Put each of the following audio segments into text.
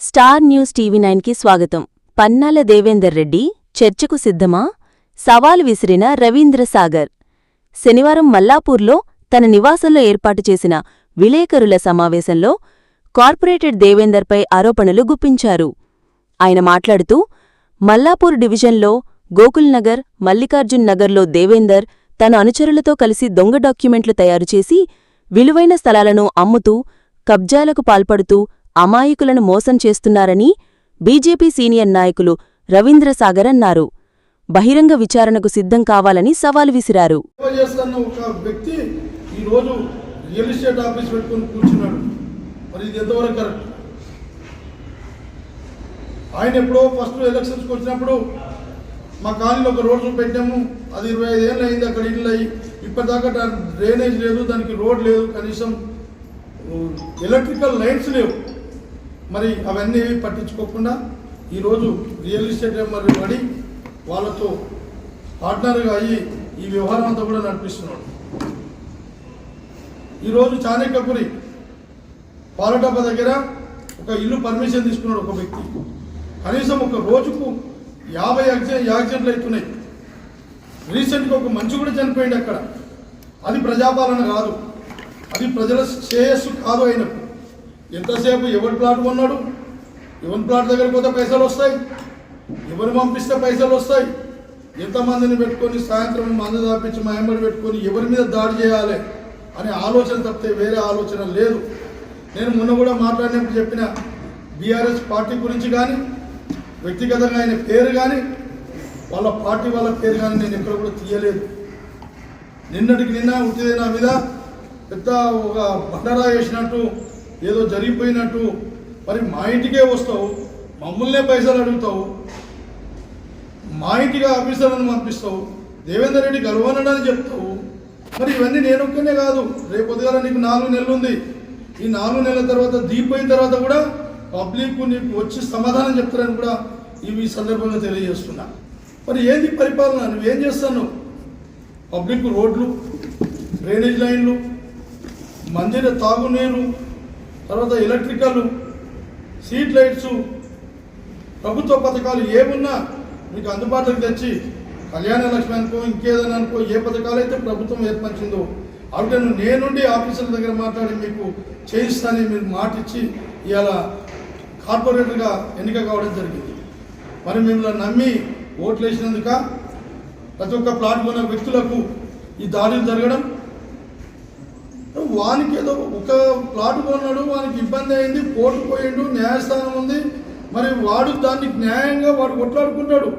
Star news TV నైన్కి స్వాగతం. పన్నాల దేవేందర్ రెడ్డి చర్చకు సిద్ధమా? సవాలు విసిరిన రవీంద్ర సాగర్. శనివారం మల్లాపూర్లో తన నివాసంలో ఏర్పాటు చేసిన విలేకరుల సమావేశంలో కార్పొరేటెడ్ దేవేందర్పై ఆరోపణలు గుప్పించారు. ఆయన మాట్లాడుతూ మల్లాపూర్ డివిజన్లో గోకుల్ నగర్ మల్లికార్జున్ నగర్లో దేవేందర్ తన అనుచరులతో కలిసి దొంగ డాక్యుమెంట్లు తయారుచేసి విలువైన స్థలాలను అమ్ముతూ కబ్జాలకు పాల్పడుతూ అమాయకులను మోసం చేస్తున్నారని బీజేపీ సీనియర్ నాయకులు రవీంద్రసాగర్ అన్నారు. బహిరంగ విచారణకు సిద్ధం కావాలని సవాలు విసిరారు. ఆయన ఎప్పుడో ఫస్ట్ ఎలక్షన్స్కి వచ్చినప్పుడు మా కాలనీలో ఒక రోడ్లు పెట్టాము. అది ఇరవై ఐదు ఏళ్ళు అయింది అక్కడ ఇళ్ళు అయ్యి. ఇప్పటిదాకా దా- డ్రైనేజ్ లేదు దానికి రోడ్ లేదు కనీసం ఎలక్ట్రికల్ లైన్స్ లేవు. మరి అవన్నీ పట్టించుకోకుండా ఈరోజు రియల్ ఎస్టేట్ మరి పడి వాళ్ళతో పార్ట్నర్గా అయ్యి ఈ వ్యవహారం అంతా కూడా నడిపిస్తున్నాడు. ఈరోజు చాణక్యపురి పాలటప్ప దగ్గర ఒక ఇల్లు పర్మిషన్ తీసుకున్నాడు ఒక వ్యక్తి. కనీసం ఒక రోజుకు యాభై యాక్సిడెంట్ యాక్సిడెంట్లు అవుతున్నాయి. రీసెంట్గా ఒక మంచి కూడా చనిపోయింది అక్కడ. అది ప్రజాపాలన కాదు. అది ప్రజల శ్రేయస్సు కాదు అయినప్పుడు. ఎంతసేపు ఎవరి ప్లాట్ కొన్నాడు? ఎవరి ప్లాట్ దగ్గర పోతే పైసలు వస్తాయి? ఎవరు పంపిస్తే పైసలు వస్తాయి? ఎంతమందిని పెట్టుకొని సాయంత్రం మందు దాపించి మా ఎంబడి పెట్టుకొని ఎవరి మీద దాడి చేయాలి అనే ఆలోచన తప్పితే వేరే ఆలోచన లేదు. నేను మొన్న కూడా మాట్లాడినప్పుడు చెప్పిన బీఆర్ఎస్ పార్టీ గురించి కానీ వ్యక్తిగతంగా ఆయన పేరు కానీ వాళ్ళ పార్టీ వాళ్ళ పేరు కానీ నేను ఎక్కడ కూడా తీయలేదు. నిన్నటికి నిన్న ఉట్టిదే నా మీద పెద్ద ఒక బండరా వేసినట్టు ఏదో జరిగిపోయినట్టు. మరి మా ఇంటికే వస్తావు మమ్మల్నే పైసలు అడుగుతావు. మా ఇంటికి ఆఫీసర్లను పంపిస్తావు దేవేందర్ రెడ్డి గర్వనడని చెప్తావు. మరి ఇవన్నీ నేను ఒక్కనే కాదు రేపు ఉదయాల నీకు నాలుగు నెలలు ఉంది. ఈ నాలుగు నెలల తర్వాత దీపోయిన తర్వాత కూడా పబ్లిక్ నీకు వచ్చి సమాధానం చెప్తారని కూడా ఇవి ఈ సందర్భంగా తెలియజేస్తున్నా. మరి ఏంది పరిపాలన? నువ్వేం చేస్తాను? పబ్లిక్ రోడ్లు డ్రైనేజ్ లైన్లు మందిర తాగునీరు తర్వాత ఎలక్ట్రికల్ స్ట్రీట్ లైట్స్ ప్రభుత్వ పథకాలు ఏమున్నా మీకు అందుబాటులోకి తెచ్చి కళ్యాణ లక్ష్మి అనుకో ఇంకేదైనా అనుకో ఏ పథకాలు అయితే ప్రభుత్వం ఏర్పరిచిందో అవిటను నేనుండి ఆఫీసర్ల దగ్గర మాట్లాడి మీకు చేయిస్తానని మీరు మాట ఇచ్చి ఇవాళ కార్పొరేటర్గా ఎన్నిక కావడం జరిగింది. మరి మిమ్మల్ని నమ్మి ఓట్లు వేసినందుక ప్రతి ఒక్క ప్లాట్ కొన్న వ్యక్తులకు ఈ దాడులు జరగడం వానికి ఏదో ఒక ప్లాట్ కొన్నాడు వానికి ఇబ్బంది అయింది కోర్టు పోయిండు న్యాయస్థానం ఉంది. మరి వాడు దాన్ని న్యాయంగా వాడు కొట్లాడుకుంటాడు.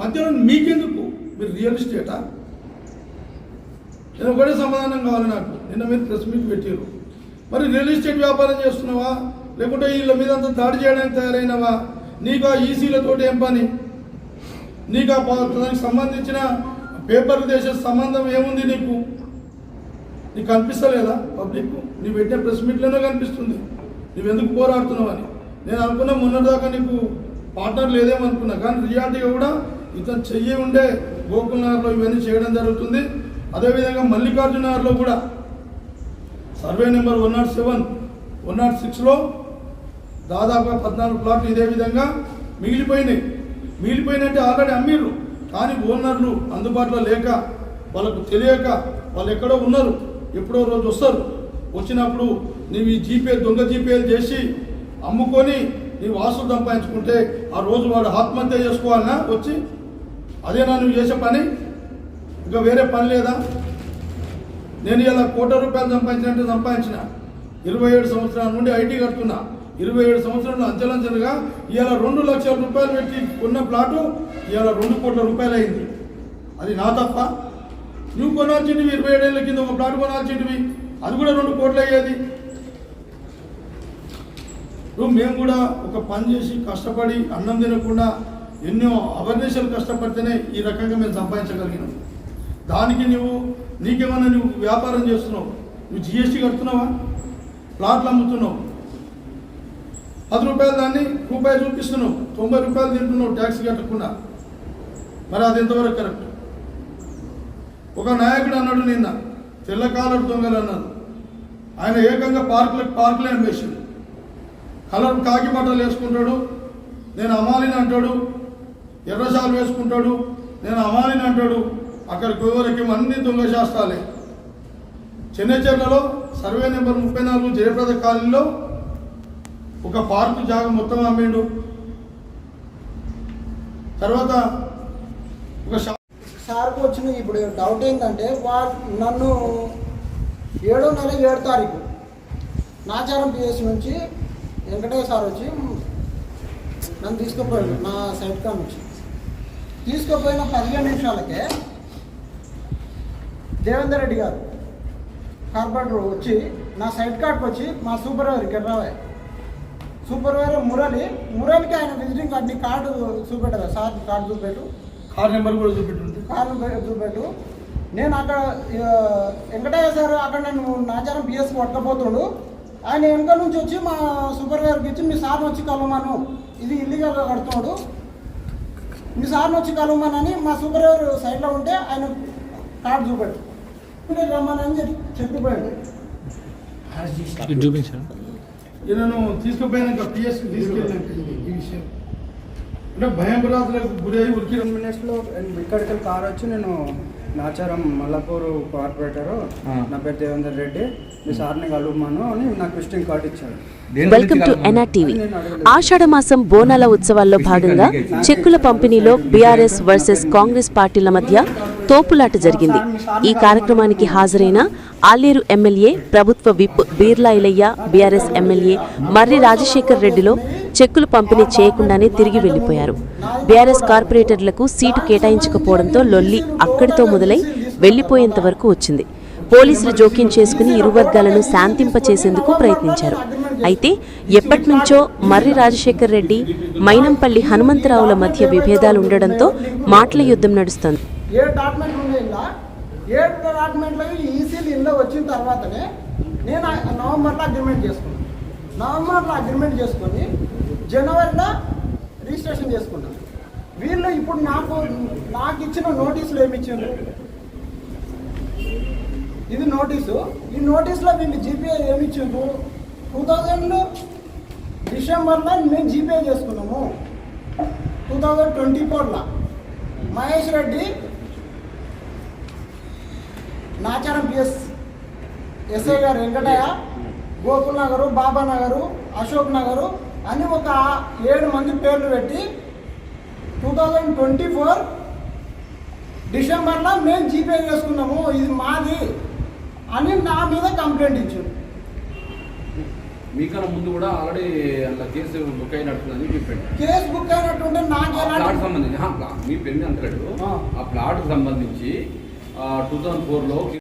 మధ్యలో మీకెందుకు? మీరు రియల్ ఎస్టేటా? నేను ఒకటే సమాధానం కావాలి నాకు. నిన్న మీరు ప్రెస్ మీట్ పెట్టారు మరి రియల్ ఎస్టేట్ వ్యాపారం చేస్తున్నావా? లేకుంటే వీళ్ళ మీద అంతా దాడి చేయడానికి తయారైనవా? నీకు ఆ ఈసీలతోటి ఏం పని? నీకు ఆ దానికి సంబంధించిన పేపర్ దేశ సంబంధం ఏముంది నీకు? నీకు కనిపిస్తలేదా? పబ్లిక్ నీ పెట్టిన ప్రెస్ మీట్లోనే కనిపిస్తుంది. నువ్వెందుకు పోరాడుతున్నావు అని. నేను అనుకున్నా మొన్నటిదాకా నీకు పార్ట్నర్ లేదేమనుకున్నా కానీ రియాలిటీగా కూడా ఇతను చెయ్యి ఉండే గోకుల్నగర్లో ఇవన్నీ చేయడం జరుగుతుంది. అదేవిధంగా మల్లికార్జున నగర్లో కూడా. Survey number one not seven one not సిక్స్లో దాదాపుగా పద్నాలుగు ప్లాట్లు ఇదే విధంగా మిగిలిపోయినాయి. మిగిలిపోయినట్టే ఆల్రెడీ అమ్మిర్రు. కానీ ఓనర్లు అందుబాటులో లేక వాళ్ళకు తెలియక వాళ్ళు ఎక్కడో ఉన్నారు. ఎప్పుడో రోజు వస్తారు. వచ్చినప్పుడు నీవు ఈ జీపే దొంగ జీపేలు చేసి అమ్ముకొని నీ వాసు సంపాదించుకుంటే ఆ రోజు వాడు ఆత్మహత్య చేసుకోవాలన్నా వచ్చి అదేనా నువ్వు చేసే పని? ఇంకా వేరే పని లేదా? నేను ఇలా కోట్ల రూపాయలు సంపాదించినట్టు సంపాదించిన. ఇరవై ఏడు సంవత్సరాల నుండి ఐటీ కడుతున్నా. ఇరవై ఏడు సంవత్సరాలు అంచెలంచెలుగా ఇవాళ రెండు లక్షల రూపాయలు పెట్టి కొన్న ప్లాటు ఇవాళ రెండు కోట్ల రూపాయలు అయింది అది నా తప్ప నువ్వు కొనాల్సింటివి ఇరవై ఏడేళ్ళ కింద ఒక ప్లాట్ కొనాల్సింటివి అది కూడా రెండు కోట్లు అయ్యేది. నువ్వు మేము కూడా ఒక పని చేసి కష్టపడి అన్నం తినకుండా ఎన్నో అవర్నేషాలు కష్టపడితేనే ఈ రకంగా మేము సంపాదించగలిగినాం. దానికి నువ్వు నీకేమన్నా నువ్వు వ్యాపారం చేస్తున్నావు? నువ్వు జిఎస్టీ కడుతున్నావా? ప్లాట్లు అమ్ముతున్నావు. పది రూపాయలు దాన్ని రూపాయి చూపిస్తున్నావు. తొంభై రూపాయలు తింటున్నావు ట్యాక్స్ కట్టకుండా. మరి అది ఎంతవరకు కరెక్ట్? ఒక నాయకుడు అన్నాడు నిన్న తెల్ల కాలర్ దొంగలు అన్నారు. ఆయన ఏకంగా పార్కులు పార్కులే అమ్మేసిండు కలర్ కాకి బట్టలు వేసుకుంటాడు నేను అమాలిని అంటాడు ఎర్రశాలు వేసుకుంటాడు నేను అమాలిని అంటాడు అక్కడికి ఎవరికి అన్ని దొంగ శాస్త్రాలే. చెన్నైచెర్లలో సర్వే నెంబర్ ముప్పై నాలుగు జయప్రద కాలనీలో ఒక పార్కు జాగ మొత్తం అమ్మిండు. తర్వాత ఒక సార్కి వచ్చిన ఇప్పుడు డౌట్ ఏంటంటే వా నన్ను ఏడో నెల ఏడు తారీఖు నాచారం పిఎస్ నుంచి వెంకటేశ్వర సార్ వచ్చి నన్ను తీసుకుపోయాడు నా సైట్ కా నుంచి. తీసుకుపోయిన పదిహేను నిమిషాలకే దేవేందర్ రెడ్డి గారు కార్పొరేటర్ వచ్చి నా సైట్ కార్డ్కి వచ్చి మా సూపర్వైజర్ గిర్రావయ్య సూపర్వైజర్ మురళి మురళికి ఆయన విజిటింగ్ కార్డ్ని కార్డు చూపెట్టారు. సార్ కార్డు చూపెట్టు. కార్డు నెంబర్ కూడా చూపెట్టు. కారణం చూపెట్టు నేను అక్కడ వెంకటయ్య సార్ అక్కడ నేను నాచారం పిఎస్ పట్టకపోతుడు. ఆయన వెనక నుంచి వచ్చి మా సూపర్వైజర్కి ఇచ్చి మీ సార్ని వచ్చి కలవమను. ఇది ఇల్లీగల్గా కడుతున్నాడు. మీ సార్ని వచ్చి కలవమనని మా సూపర్వైజర్ సైడ్లో ఉంటే ఆయన కార్డు చూపెట్టు. "మీరు రమ్మనని చెప్పి చెప్పిపోయాడు. చూపించాను ఈయనను తీసుకుపోయినాక పిఎస్ తీసుకెళ్ళినాక ఈ విషయం. అంటే భయం భ్రాంతులకు గురి అయి ఉరికి టెన్ మినిట్స్లో ఇక్కడికి కార్ వచ్చి నేను నాచారం మల్లాపూర్ కార్పొరేటర్ నా పేరు దేవేందర్ రెడ్డి. మీ సార్ని కలువమను అని నాకు విజిటింగ్ కార్డు ఇచ్చాడు వెల్కమ్ టు ఎన్ఆర్టీవీ ఆషాఢమాసం బోనాల ఉత్సవాల్లో భాగంగా చెక్కుల పంపిణీలో బీఆర్ఎస్ వర్సెస్ కాంగ్రెస్ పార్టీల మధ్య తోపులాట జరిగింది. ఈ కార్యక్రమానికి హాజరైన ఆలేరు ఎమ్మెల్యే ప్రభుత్వ whip Beerla Ilaiah BRS MLA Marri Rajasekhar రెడ్డిలో చెక్కులు పంపిణీ చేయకుండానే తిరిగి వెళ్ళిపోయారు. బీఆర్ఎస్ కార్పొరేటర్లకు సీటు కేటాయించకపోవడంతో లొల్లి అక్కడితో మొదలై వెళ్ళిపోయేంత వరకు వచ్చింది. పోలీసులు జోక్యం చేసుకుని ఇరు వర్గాలను శాంతింపచేసేందుకు ప్రయత్నించారు. అయితే ఎప్పటినుంచో మర్రి రాజశేఖర్ రెడ్డి మైనంపల్లి హనుమంతరావుల మధ్య విభేదాలు ఉండడంతో మాటల యుద్ధం నడుస్తోంది. ఏ డాక్యుమెంట్లు ఉన్నాయి ఇలా ఏ డాక్యుమెంట్లు ఈసీలు ఇంట్లో వచ్చిన తర్వాతనే నేను నవంబర్లో అగ్రిమెంట్ చేసుకున్నాను. నవంబర్లో అగ్రిమెంట్ చేసుకొని జనవరిలో రిజిస్ట్రేషన్ చేసుకున్నాను. వీళ్ళు ఇప్పుడు నాకు నాకు ఇచ్చిన నోటీసులు ఏమి ఇచ్చిండ్రు? ఇది నోటీసు ఈ నోటీసులో వీళ్ళు జీపీఐ ఏమి ఇచ్చిండ్రు? టూ థౌజండ్ డిసెంబర్లో మేము జీపీఐ చేసుకున్నాము. టూ థౌజండ్ ట్వంటీ ఫోర్లో మహేష్ రెడ్డి నాచారం పిఎస్ ఎస్ఐ గారు వెంకటయ్య గోకుల్ నగరు బాబా నగరు అశోక్ నగరు అని ఒక ఏడు మంది పేర్లు పెట్టి టూ థౌజండ్ ట్వంటీ ఫోర్ డిసెంబర్లో మేము జీపే చేసుకున్నాము ఇది మాది అని నా మీద కంప్లైంట్ ఇచ్చారు. మీకన్నా ముందు కూడా ఆల్రెడీ అట్లా కేసు బుక్ అయినట్టుందని చెప్పండి కేసు బుక్ అయినట్టుంటే ఆ ప్లాట్ సంబంధించి మీ పెళ్ళి అంటాడు ఆ. ఆ ప్లాట్ సంబంధించి టూ థౌజండ్ ఫోర్లో